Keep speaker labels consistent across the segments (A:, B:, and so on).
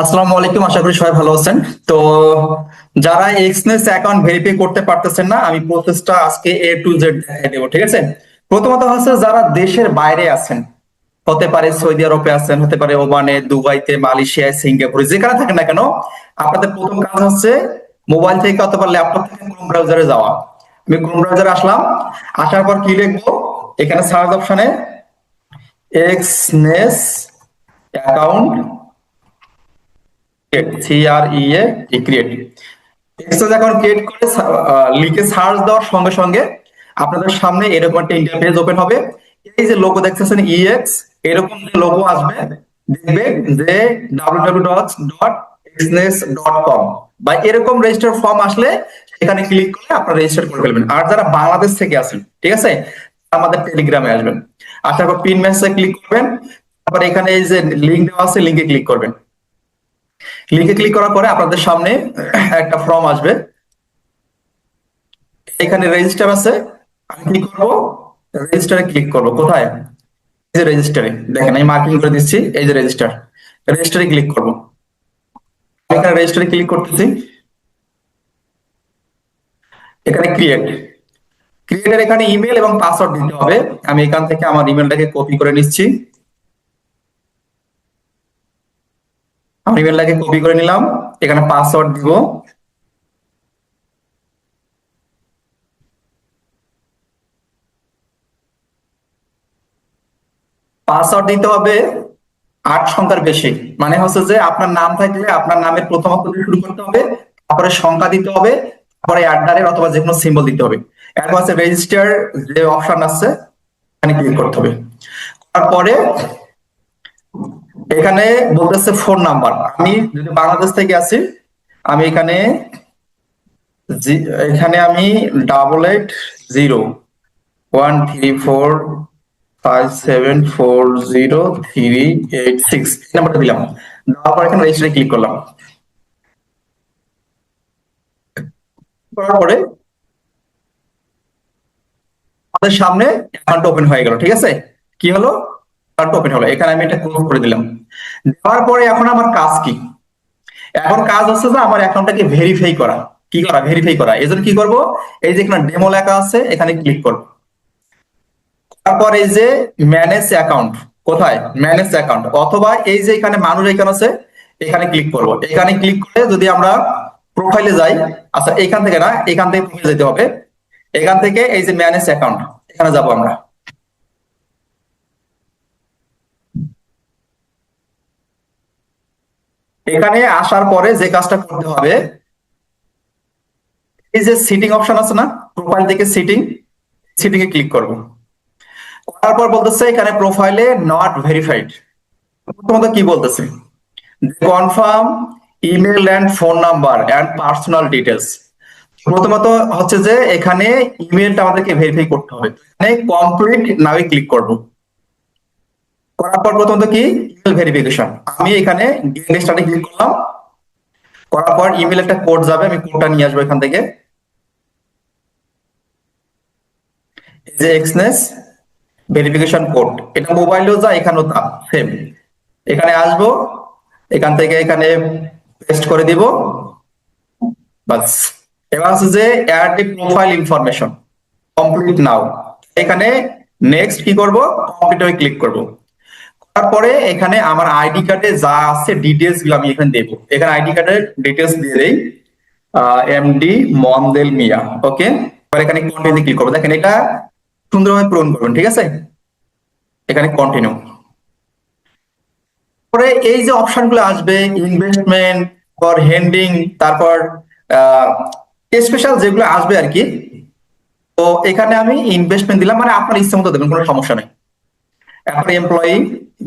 A: আসসালামু আলাইকুম, আশা করি সবাই ভালো আছেন। তো যারা এক্সনেস অ্যাকাউন্ট ভেরিফাই করতে পারতেছেন না, আমি প্রসেসটা আজকে এ টু জেড দেখাই দেবো, ঠিক আছে? প্রথমত হচ্ছে যারা দেশের বাইরে আছেন, হতে পারে সৌদি আরবে আছেন, হতে পারে ওমানে, দুবাইতে, মালয়েশিয়ায়, সিঙ্গাপুরে, যেখানে থাকেন না কেন, আপনাদের প্রথম কাজ হচ্ছে মোবাইল থেকে অথবা ল্যাপটপ থেকে ক্রোম ব্রাউজারে যাওয়া। আমি ক্রোম ব্রাউজারে আসলাম, আসার পর কি লিখব? এখানে সার্চ অপশনে Exness account C R E A create করে লিখে সার্চ দেওয়ার সঙ্গে সঙ্গে আপনাদের সামনে এরকম একটা ইন্টারফেস ওপেন হবে। এই যে লোগো দেখতেছেন ইএক্স এরকম যে লোগো আসবে। দেখবে যে বা এরকম রেজিস্টার ফর্ম আসলে সেখানে ক্লিক করে আপনারা রেজিস্টার করে ফেলবেন। আর যারা বাংলাদেশ থেকে আছেন, ঠিক আছে? আমাদের টেলিগ্রামে আসবেন। আসার পর পিন মেসেজে ক্লিক করবেন। তারপর এখানে এই যে লিঙ্ক দেওয়া আছে লিঙ্কে ক্লিক করবেন। লিঙ্কে ক্লিক করার পরে আপনাদের সামনে একটা ফর্ম আসবে। এখানে রেজিস্টার আছে। আমি কি করব? রেজিস্টারে ক্লিক করব। কোথায়? এই যে রেজিস্টারে দেখেন, আমি মার্কিং করে দিচ্ছি। এই যে রেজিস্টার রেজিস্টারে ক্লিক করব। এখানে রেজিস্টারে ক্লিক করতেছি। এখানে ক্রিয়েট ক্রিয়েটের এখানে ইমেল এবং পাসওয়ার্ড দিতে হবে। আমি এখান থেকে আমার ইমেলটাকে কপি করে নিচ্ছি। আমার ইমেলটাকে কপি করে নিলাম। এখানে পাসওয়ার্ড দিব। পাসওয়ার্ড দিতে হবে আট সংখ্যার বেশি। মানে হচ্ছে যে আপনার নাম থাকলে আপনার নামের প্রথম অক্ষর শুরু করতে হবে, তারপরে সংখ্যা দিতে হবে, তারপরে অ্যাডারের অথবা যে কোনো সিম্বল দিতে হবে। এরপর আছে রেজিস্টার যে অপশন আছে, এখানে ক্লিক করতে হবে। তারপরে এখানে বলতেছে ফোন নাম্বার আমি যদি বাংলাদেশ থেকে আছি আমি এখানে এখানে আমি double eight zero one three four seven four পর এখানে ক্লিক করলাম। আমাদের সামনে ওপেন হয়ে গেল, ঠিক আছে? কি হলো? ওপেন হলো। এখানে আমি এটা ক্লোজ করে দিলাম। দেওয়ার পরে এখন আমার কাজ কি? এখন কাজ হচ্ছে যে আমার অ্যাকাউন্টটাকে ভেরিফাই করা। কি করা? ভেরিফাই করা। এজন্য কি করব? এই যে এখানে ডেমো লেখা আছে, এখানে ক্লিক করব। তারপর এই যে ম্যানেজ অ্যাকাউন্ট কোথায়? ম্যানেজ অ্যাকাউন্ট অথবা এই যে এখানে মানুষ এখানে আছে, এখানে ক্লিক করব। এখানে ক্লিক করে যদি আমরা প্রোফাইলে যাই আচ্ছা এখান থেকে না, এখান থেকে প্রোফাইলে যেতে হবে। এখান থেকে এই যে ম্যানেজ অ্যাকাউন্ট এখানে যাব আমরা। এখানে আসার পরে যে কাজটা করতে হবে, এই যে সিটিং অপশন আছে না প্রোফাইল থেকে সিটিং সিটিং এ ক্লিক করব। করার পর বলতেছে এখানে প্রোফাইলে নট ভেরিফাইড প্রথমত কি বলতেছে? Confirm email and phone number and personal details প্রথমত হচ্ছে যে এখানে ইমেলটা আমাদেরকে ভেরিফাই করতে হবে। এখানে কমপ্লিট নাও ক্লিক করব। করার পর প্রথমত কি? ইমেল ভেরিফিকেশন আমি এখানে গেট স্টার্টে ক্লিক করলাম। করার পর ইমেল একটা কোড যাবে, আমি কোডটা নিয়ে আসব এখান থেকে। যে এক্সনেস ভেরিফিকেশন কোড এটা মোবাইলেও যা এখানেও তা সেম এখানে আসব, এখান থেকে এখানে পেস্ট করে দিব। বাস। এবার হচ্ছে যে add profile information complete now এখানে নেক্সট কি করব? কমপ্লিট ক্লিক করব। তারপরে এখানে আমার আইডি কার্ডে যা আছে ডিটেলসগুলো আমি এখানে দেবো। এখানে আইডি কার্ডের ডিটেলস দিয়ে দেই। এমডি মন্দেল মিয়া ওকে এখানে কন্টিনিউ ক্লিক করব। দেখেন এটা সুন্দরভাবে পূরণ করবেন ঠিক আছে? এখানে কন্টিনিউ পরে এই যে অপশনগুলো আসবে ইনভেস্টমেন্ট ফর হেন্ডিং তারপর স্পেশাল যেগুলো আসবে আর কি, তো এখানে আমি ইনভেস্টমেন্ট দিলাম মানে আপনার ইচ্ছে মতো দেবেন, কোনো সমস্যা নেই। এখন এমপ্লয়ি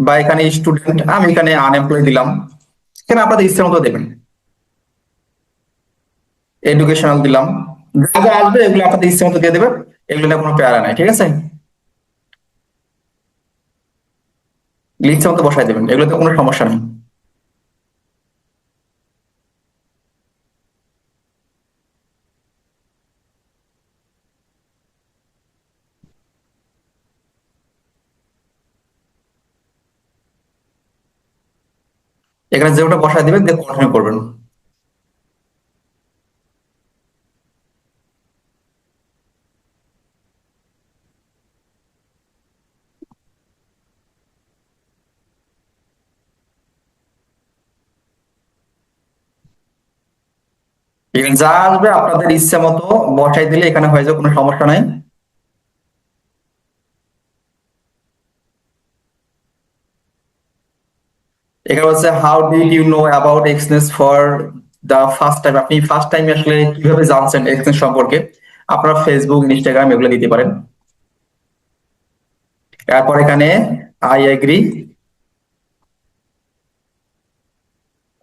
A: বা এখানে স্টুডেন্ট আমি এখানে আনএমপ্লয় দিলাম। এখানে আপনাদের ইচ্ছে মতো দেবেন। এডুকেশনাল দিলাম। যা যা আসবে, এগুলো আপনাদের ইচ্ছে মতো দিয়ে দেবে এগুলো কোনো প্যারা নাই, ঠিক আছে? ইচ্ছে মতো বসাই দেবেন। এগুলোতে কোনো সমস্যা নেই। এখানে জিরোটা বসায় দিবেন দিয়ে কন্টিনিউ করবেন। যা আসবে আপনাদের ইচ্ছা মতো বসাই দিলে এখানে হয়ে যাবে, কোনো সমস্যা নাই। এখানে হচ্ছে how did you know about Exness for the first time আপনি ফার্স্ট টাইম আসলে কীভাবে জানছেন এক্সনেস সম্পর্কে? আপনারা ফেসবুক ইনস্টাগ্রাম এগুলো দিতে পারেন। এরপর এখানে আই এগ্রি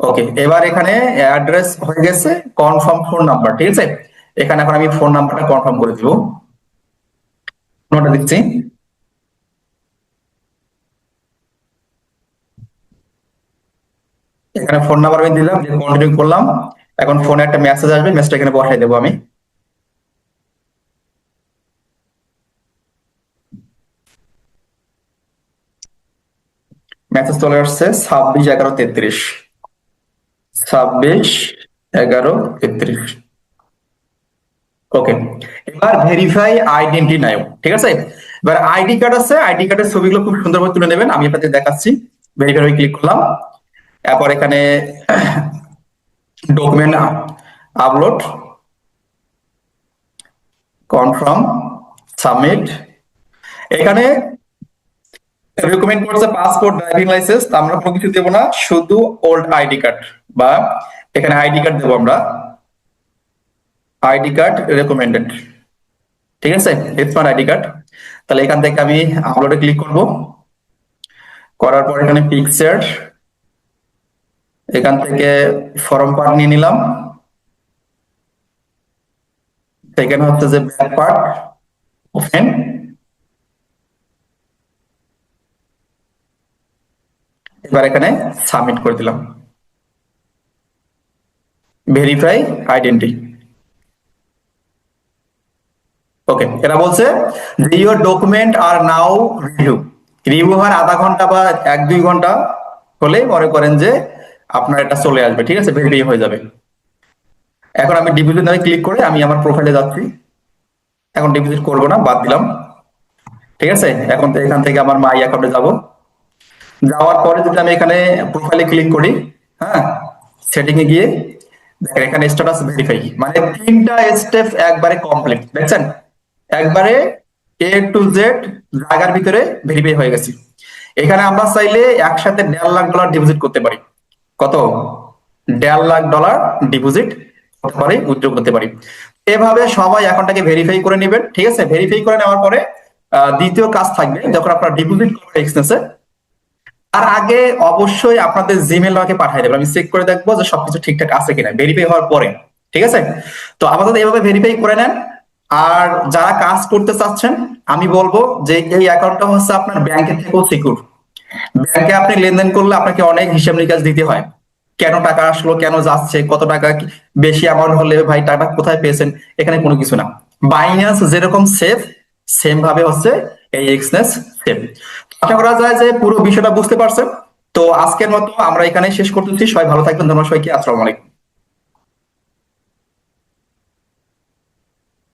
A: ওকে, এবার এখানে অ্যাড্রেস হয়ে গেছে, কনফার্ম ফোন নাম্বার, ঠিক আছে? এখানে এখন আমি ফোন নাম্বারটা কনফার্ম করে দিব। নোটা দিচ্ছি এখানে ফোন নাম্বার আমি দিলাম, দিয়ে কন্টিনিউ করলাম। এখন ফোনে একটা মেসেজ আসবে মেসেজটা এখানে বসাই দেবো আমি। মেসেজ চলে আসছে ছাব্বিশ এগারো তেত্রিশ। ছাব্বিশ এগারো তেত্রিশ। ওকে এবার ভেরিফাই আইডেন্টি নাও, ঠিক আছে? এবার আইডি কার্ড আছে আইডি কার্ডের ছবিগুলো খুব সুন্দরভাবে তুলে নেবেন, আমি আপনাদের দেখাচ্ছি। ভেরিফাই ক্লিক করলাম। এরপর এখানে ডকুমেন্ট আপলোড কনফার্ম সাবমিট এখানে রেকমেন্ড করছে পাসপোর্ট ড্রাইভিং লাইসেন্স আমরা কোনো কিছু দেবো না, শুধু ওল্ড আইডি কার্ড বা এখানে আইডি কার্ড দেবো আমরা। আইডি কার্ড রেকমেন্ডেড ঠিক আছে? স্মার্ট আইডি কার্ড তাহলে এখান থেকে আমি আপলোডে ক্লিক করব। করার পর এখানে পিকচার এখান থেকে ফর্ম পার্ট নিয়ে নিলাম। সেখানে হচ্ছে যে ব্যাক পার্ট ওপেন এবার এখানে সাবমিট করে দিলাম। ভেরিফাই আইডেন্টি ওকে এটা বলছে যে your document are now review review হওয়ার আধা ঘণ্টা বা এক দুই ঘণ্টা হলে মনে করেন যে আপনার এটা চলে আসবে, ঠিক আছে? ভেরিফাই হয়ে যাবে। এখন আমি ডিপোজিট নামে ক্লিক করে আমি আমার প্রোফাইলে যাচ্ছি। এখন ডিপোজিট করব না, বাদ দিলাম। ঠিক আছে? এখন এখান থেকে আমার মাই অ্যাকাউন্টে যাব। যাওয়ার পরে যদি আমি এখানে প্রোফাইলে ক্লিক করি হ্যাঁ? সেটিং এ গিয়ে, দেখেন এখানে স্ট্যাটাস ভেরিফাই মানে তিনটা স্টেপ একবারে কমপ্লিট দেখছেন? একবারে এ টু জেড জায়গার ভিতরে ভেরিফাই হয়ে গেছে। এখানে আমরা চাইলে একসাথে দেড় লাখ ডলার ডিপোজিট করতে পারি। কত? দেড় লাখ ডলার ডিপোজিট করতে পারি উইথড্র করতে পারি। এভাবে সবাই অ্যাকাউন্টটাকে ভেরিফাই করে নেবেন, ঠিক আছে? ভেরিফাই করে নেওয়ার পরে দ্বিতীয় কাজ থাকবে, যখন আপনারা ডিপোজিট করবেন এক্সচেঞ্জে তার আগে অবশ্যই আপনাদের জিমেল আমাকে পাঠিয়ে দেবেন। আমি চেক করে দেখব যে সবকিছু ঠিকঠাক আছে কিনা ভেরিফাই হওয়ার পরে, ঠিক আছে? তো আমাদের এভাবে ভেরিফাই করে নেন। আর যারা কাজ করতে চাচ্ছেন, আমি বলব যে এই অ্যাকাউন্টটা হচ্ছে আপনার ব্যাংকের থেকেও সিকিউর ব্যাংকে আপনি লেনদেন করলে আপনাকে অনেক হিসাব নিকাশ দিতে হয়। কেন টাকা আসলো, কেন যাচ্ছে, কত টাকা বেশি অ্যামাউন্ট হলে ভাই টাকা কোথায় পেয়েছেন, এখানে কোনো কিছু না। বাইন্যান্স যেরকম সেফ সেম ভাবে হচ্ছে এই এক্সনেস সেফ আশা করা যায় যে পুরো বিষয়টা বুঝতে পারছেন। তো আজকের মতো আমরা এখানে শেষ করতেছি। সবাই ভালো থাকবেন, ধন্যবাদ সবাইকে। আসসালামু আলাইকুম।